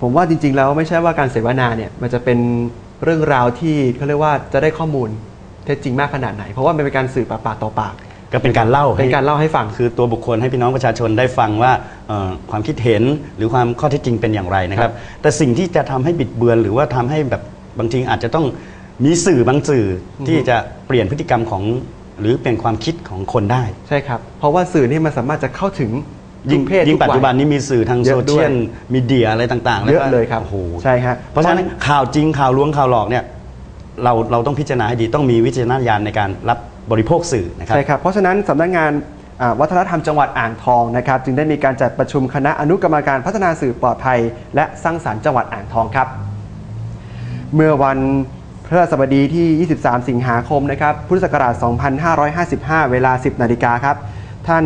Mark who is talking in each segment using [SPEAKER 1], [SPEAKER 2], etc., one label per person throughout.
[SPEAKER 1] ผมว่าจริงๆแล้วไม่ใช่ว่าการเสวนาเนี่ยมันจะเป็นเรื่องราวที่เขาเรียกว่าจะได้ข้อมูลเท็จจริงมากขนาดไหน เพราะว่ามันเป็นการสื่อปากปากต่อปาก
[SPEAKER 2] ก็เป็นการเล่า
[SPEAKER 1] เป็นการเล่าให้ฟัง
[SPEAKER 2] คือตัวบุคคลให้พี่น้องประชาชนได้ฟังว่าเอ่อความคิดเห็นหรือความข้อเท็จจริงเป็นอย่างไรนะครับ แต่สิ่งที่จะทำให้บิดเบือน หรือว่าทำให้แบบบางทีอาจจะต้องมีสื่อบางสื่ออที่จะเปลี่ยนพฤติกรรมของหรือเปลี่ยนความคิดของคนได้
[SPEAKER 1] ใช่ครับ เพราะว่าสื่อนี่มันสามารถจะเข้าถึง
[SPEAKER 2] ยิ่ง
[SPEAKER 1] ทุกเพศ
[SPEAKER 2] ยิ่ง
[SPEAKER 1] ทุก
[SPEAKER 2] ปัจจุบันนี้มีสื่อทาง
[SPEAKER 1] เย
[SPEAKER 2] โซ
[SPEAKER 1] อะด้
[SPEAKER 2] เชี
[SPEAKER 1] วย
[SPEAKER 2] ยลมีเดียอะไรต่างๆ
[SPEAKER 1] เยอะ
[SPEAKER 2] แวก็
[SPEAKER 1] เลยครับ
[SPEAKER 2] โอ้โห
[SPEAKER 1] ใช่ฮะ
[SPEAKER 2] เพราะฉะนั้นข่าวจริงข่าวลวงข่าวหลอกเนี่ยเราเราต้องพิจารณาให้ดีต้องมีวิจารณญาณในการรับบริโภคสื่อนะครับ
[SPEAKER 1] ใช่ครับเพราะฉะนั้นสำนักงานอ่าวัฒนธรรมจังหวัดอ่างทองนะครับ จึงได้มีการจัดประชุมคณะอนุกรรมการพัฒนาสื่อปลอดภัย และสร้างสรรค์จังหวัดอ่างทองครับ เมื่อวันพฤหัสบดีที่ 23 สิงหาคมนะครับ พุทธศักราช 2555 เวลา 10 นาฬิกาครับ ท่าน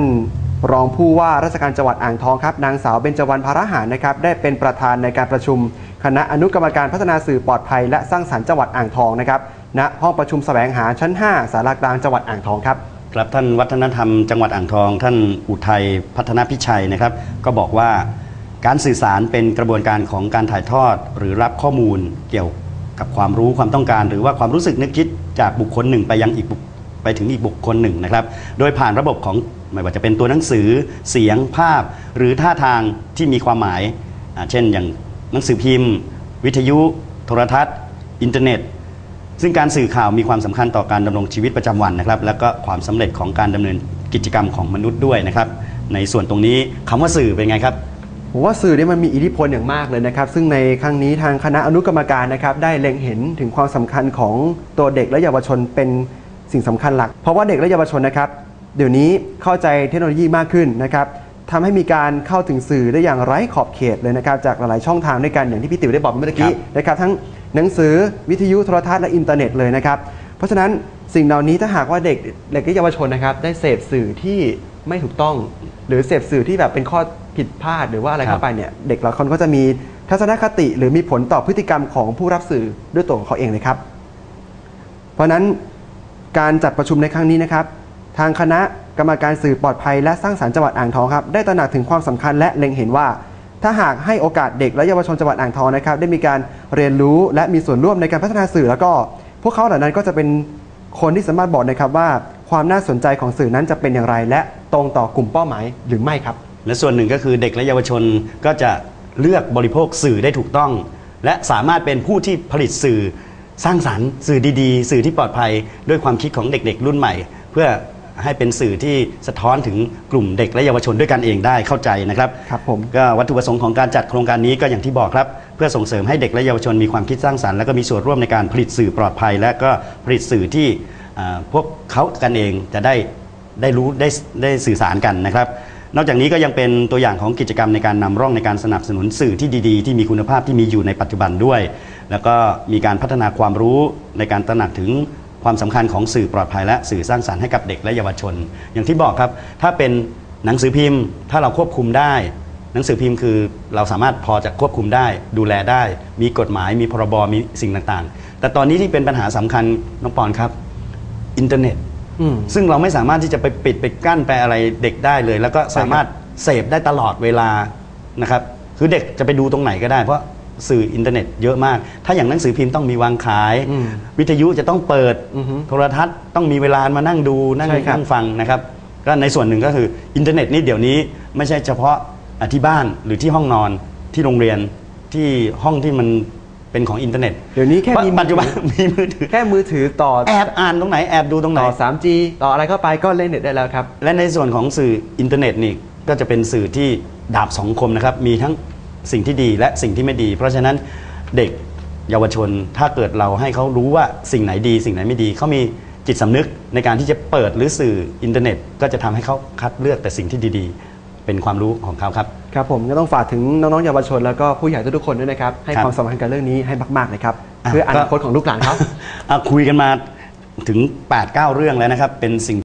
[SPEAKER 1] รองผู้ว่าราชการจังหวัดอ่างทองครับนางสาวเบญจวรรณภาระหารนะครับได้เป็นประธานในการประชุม คณะอนุกรรมการพัฒนาสื่อปลอดภัย และสร้างสรรค์จังหวัดอ่างทองนะครับณห้องประชุมแสวงหาชั้น 5 สารากลางจังหวัดอ่างทองครับ
[SPEAKER 2] ครับท่านวัฒนธรรมจังหวัดอ่างทอง ท่านอุทัยพัฒนาพิชัยนะครับ ก็บอกว่าการสื่อสารเป็นกระบวนการของการถ่ายทอด หรือรับข้อมูลเกี่ยวกับความรู้ความต้องการ หรือว่าความรู้สึกนึกคิดจากบุคคลหนึ่งไปยังอีกบุคไปถึงอีกบุคคลหนึ่งนะครับ โดยผ่านระบบของ ไม่ว่าจะเป็นตัวหนังสือเสียงภาพ หรือท่าทางที่มีความหมาย เช่นอย่างหนังสือพิมพ์ วิทยุ โทรทัศน์ อินเทอร์เน็ต ซึ่งการสื่อข่าวมีความสำคัญต่อการดำรงชีวิตประจำวันนะครับ แล้วก็ความสำเร็จของการดำเนินกิจกรรมของมนุษย์ด้วยนะครับ ในส่วนตรงนี้คำว่าสื่อเป็นไงครับ
[SPEAKER 1] ผมว่าสื่อเนี่ยมันมีอิทธิพลอย่างมากเลยนะครับ ซึ่งในครั้งนี้ทางคณะอนุกรรมการนะครับ ได้เล็งเห็นถึงความสำคัญของตัวเด็กและเยาวชนเป็นสิ่งสำคัญหลัก เพราะว่าเด็กและเยาวชนนะครับ เดี๋ยวนี้เข้าใจเทคโนโลยีมากขึ้นนะครับทำให้มีการเข้าถึงสื่อได้อย่างไร้ขอบเขตเลยนะครับจากหลายๆช่องทางด้วยกันอย่างที่พี่ติ๋วได้บอกเมื่อกี้นะครับทั้งหนังสือวิทยุโทรทัศน์และอินเทอร์เน็ตเลยนะครับเพราะฉะนั้นสิ่งเหล่านี้ถ้าหากว่าเด็กเด็กและเยาวชนนะครับได้เสพสื่อที่ไม่ถูกต้อง หรือเสพสื่อที่แบบเป็นข้อผิดพลาดหรือว่าอะไร
[SPEAKER 2] ครับ
[SPEAKER 1] เข้าไปเนี่ยเด็กหลายคนก็จะมีทัศนคติหรือมีผลต่อพฤติกรรมของผู้รับสื่อด้วยตัวของเขาเองเลยครับ เพราะฉะนั้นการจัดประชุมในครั้งนี้นะครับ ทางคณะกรรมการสื่อปลอดภัยและสร้างสรรค์จังหวัดอ่างทองครับได้ตระหนักถึงความสำคัญและเล็งเห็นว่า ถ้าหากให้โอกาสเด็กและเยาวชนจังหวัดอ่างทองนะครับ ได้มีการเรียนรู้และมีส่วนร่วมในการพัฒนาสื่อ แล้วก็ พวกเขาเหล่านั้นก็จะเป็นคนที่สามารถบอกนะครับว่าความน่าสนใจของสื่อนั้นจะเป็นอย่างไร และตรงต่อกลุ่มเป้าหมายหรือไม่ครับ
[SPEAKER 2] และส่วนหนึ่งก็คือเด็กและเยาวชนก็จะเลือกบริโภคสื่อได้ถูกต้อง และสามารถเป็นผู้ที่ผลิตสื่อสร้างสรรค์ สื่อดีๆ สื่อที่ปลอดภัยด้วยความคิดของเด็กๆ รุ่นใหม่ เพื่อ ให้เป็นสื่อที่สะท้อนถึงกลุ่มเด็กและเยาวชนด้วยกันเองได้เข้าใจนะครับ
[SPEAKER 1] ครับผม
[SPEAKER 2] ก็วัตถุประสงค์ของการจัดโครงการนี้ก็อย่างที่บอกครับ เพื่อส่งเสริมให้เด็กและเยาวชนมีความคิดสร้างสรรค์และก็มีส่วนร่วมในการผลิตสื่อปลอดภัย และก็ผลิตสื่อที่อ่าพวกเขากันเองจะได้ได้รู้ได้ได้สื่อสารกันนะครับ นอกจากนี้ก็ยังเป็นตัวอย่างของกิจกรรมในการนำร่องในการสนับสนุนสื่อที่ดีๆ ที่มีคุณภาพที่มีอยู่ในปัจจุบันด้วย แล้วก็มีการพัฒนาความรู้ในการตระหนักถึง ความสำคัญของสื่อปลอดภัยและสื่อสร้างสรรค์ให้กับเด็กและเยาวชน อย่างที่บอกครับ ถ้าเป็นหนังสือพิมพ์ ถ้าเราควบคุมได้ หนังสือพิมพ์คือเราสามารถพอจะควบคุมได้ ดูแลได้ มีกฎหมาย มีพรบมีสิ่งต่างๆ แต่ตอนนี้ที่เป็นปัญหาสำคัญน้องปอนครับ อินเทอร์เน็ต
[SPEAKER 1] อืม
[SPEAKER 2] ซึ่งเราไม่สามารถที่จะไปปิดไปกั้นไปอะไรเด็กได้เลย แล้วก็สามารถเสพได้ตลอดเวลานะครับคือเด็กจะไปดูตรงไหนก็ได้เพราะ สื่ออินเทอร์เน็ตเยอะมาก ถ้าอย่างหนังสือพิมพ์ต้องมีวางขาย
[SPEAKER 1] อืม
[SPEAKER 2] วิทยุจะต้องเปิด
[SPEAKER 1] อือฮึ
[SPEAKER 2] โทรทัศน์ต้องมีเวลามานั่งดูนั่ง
[SPEAKER 1] ใช่ครับ
[SPEAKER 2] นั่งฟังนะครับ ก็ในส่วนหนึ่งก็คืออินเทอร์เน็ตนี่เดี๋ยวนี้ไม่ใช่เฉพาะอะที่บ้านหรือที่ห้องนอนที่โรงเรียนที่ห้องที่มันเป็นของอินเทอร์เน็ต
[SPEAKER 1] เดี๋ยวนี้แค่มี
[SPEAKER 2] ปัจจุบัน มีมือถือ
[SPEAKER 1] แค่มือถือต่อ
[SPEAKER 2] แอบอ่านตรงไหนแอบดูตรงไหน
[SPEAKER 1] ต่อ 3G ต่ออะไรเข้าไปก็เล่นเน็ตได้แล้วครับ
[SPEAKER 2] และในส่วนของสื่ออินเทอร์เน็ตนี่ก็จะเป็นสื่อที่ดาบสองคมนะครับ มีทั้ง สิ่งที่ดีและสิ่งที่ไม่ดี เพราะฉะนั้นเด็กเยาวชนถ้าเกิดเราให้เขารู้ว่าสิ่งไหนดี สิ่งไหนไม่ดีเขามีจิตสำนึกในการที่จะเปิดหรือสื่ออินเทอร์เน็ต ก็จะทำให้เขาคัดเลือกแต่สิ่งที่ดีๆ เป็นความรู้ของเขาครับ
[SPEAKER 1] ครับผมก็ต้องฝากถึงน้องๆเยาวชนแล้วก็ผู้ใหญ่ทุกๆคนด้วยนะครับให้
[SPEAKER 2] ครับ
[SPEAKER 1] ความสำคัญกับเรื่องนี้ให้มากๆนะครับ
[SPEAKER 2] อะ
[SPEAKER 1] เพื่ออนาคต
[SPEAKER 2] ก็
[SPEAKER 1] ของลูกหลานเขา
[SPEAKER 2] อะคุยกันมาถึง 8-9 เรื่องแล้วนะครับเป็นสิ่ง